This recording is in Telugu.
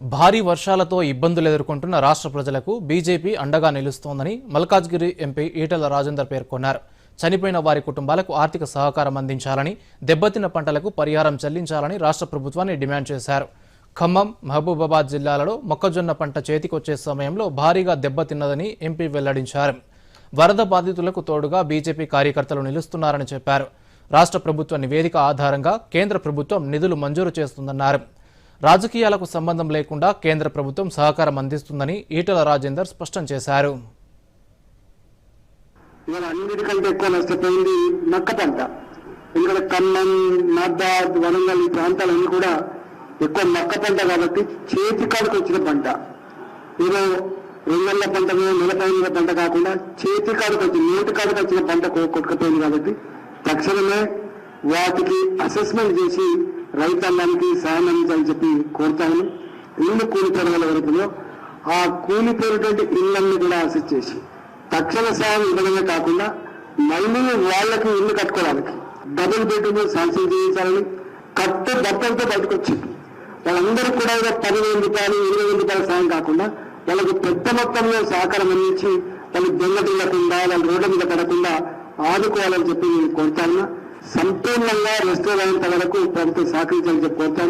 భారీ వర్షాలతో ఇబ్బందులు ఎదుర్కొంటున్న రాష్ట్ర ప్రజలకు బీజేపీ అండగా నిలుస్తోందని మల్కాజ్గిరి ఎంపీ ఈటెల రాజేందర్ పేర్కొన్నారు. చనిపోయిన వారి కుటుంబాలకు ఆర్థిక సహకారం అందించాలని దెబ్బతిన్న పంటలకు పరిహారం చెల్లించాలని రాష్ట్ర ప్రభుత్వాన్ని డిమాండ్ చేశారు. ఖమ్మం మహబూబాబాద్ జిల్లాలలో మొక్కజొన్న పంట చేతికొచ్చే సమయంలో భారీగా దెబ్బతిన్నదని ఎంపీ వెల్లడించారు. వరద బాధితులకు తోడుగా బీజేపీ కార్యకర్తలు నిలుస్తున్నారని చెప్పారు. రాష్ట్ర ప్రభుత్వ నివేదిక ఆధారంగా కేంద్ర ప్రభుత్వం నిధులు మంజూరు చేస్తుందన్నారు. రాజకీయాలకు సంబంధం లేకుండా కేంద్ర ప్రభుత్వం సహకారం అందిస్తుందని ఈటల రాజేందర్ స్పష్టం చేశారు. ఇవాళ అన్నిటికంటే ఎక్కువ నష్టపోయింది మక్క పంట ఎందుకంటే ఖమ్మం నాబాద్ వరంగల్ ఈ ప్రాంతాలన్నీ కూడా ఎక్కువ మక్క పంట కాబట్టి చేతి కాడికి వచ్చిన పంట. ఏదో రెండేళ్ళ పంట నెలపైన పంట కాకుండా చేతి కాడికి వచ్చి నోటి కాడికి వచ్చిన పంట కొట్టుకుపోయింది కాబట్టి తక్షణమే వాటికి అసెస్మెంట్ చేసి రైతాంగానికి సాయం అందించాలని చెప్పి కోరుతాను. ఇల్లు కూలిపోయిన వాళ్ళ వరకులో ఆ కూలిపోయినటువంటి ఇళ్ళన్ని కూడా అసెస్ చేసి తక్షణ సాయం ఇవ్వడమే కాకుండా మళ్ళీ వాళ్ళకి ఇల్లు కట్టుకోవడానికి డబుల్ బెడ్రూమ్ శాంక్షన్ చేయించాలని కట్ట బట్టలతో బయటకు వచ్చింది కూడా ఏదో పదివేల రూపాయలు ఇరవై వేల రూపాయల సాయం కాకుండా వాళ్ళకి పెద్ద మొత్తంలో సహకారం అందించి వాళ్ళు దొంగతిల్లకుండా వాళ్ళు రోడ్ల మీద పడకుండా ఆదుకోవాలని చెప్పి నేను కోరుతాను సంపూర్ణంగా రెస్టోర్ అయినంత వరకు ప్రభుత్వం సహకరించాలని చెప్పి కోరుతాను.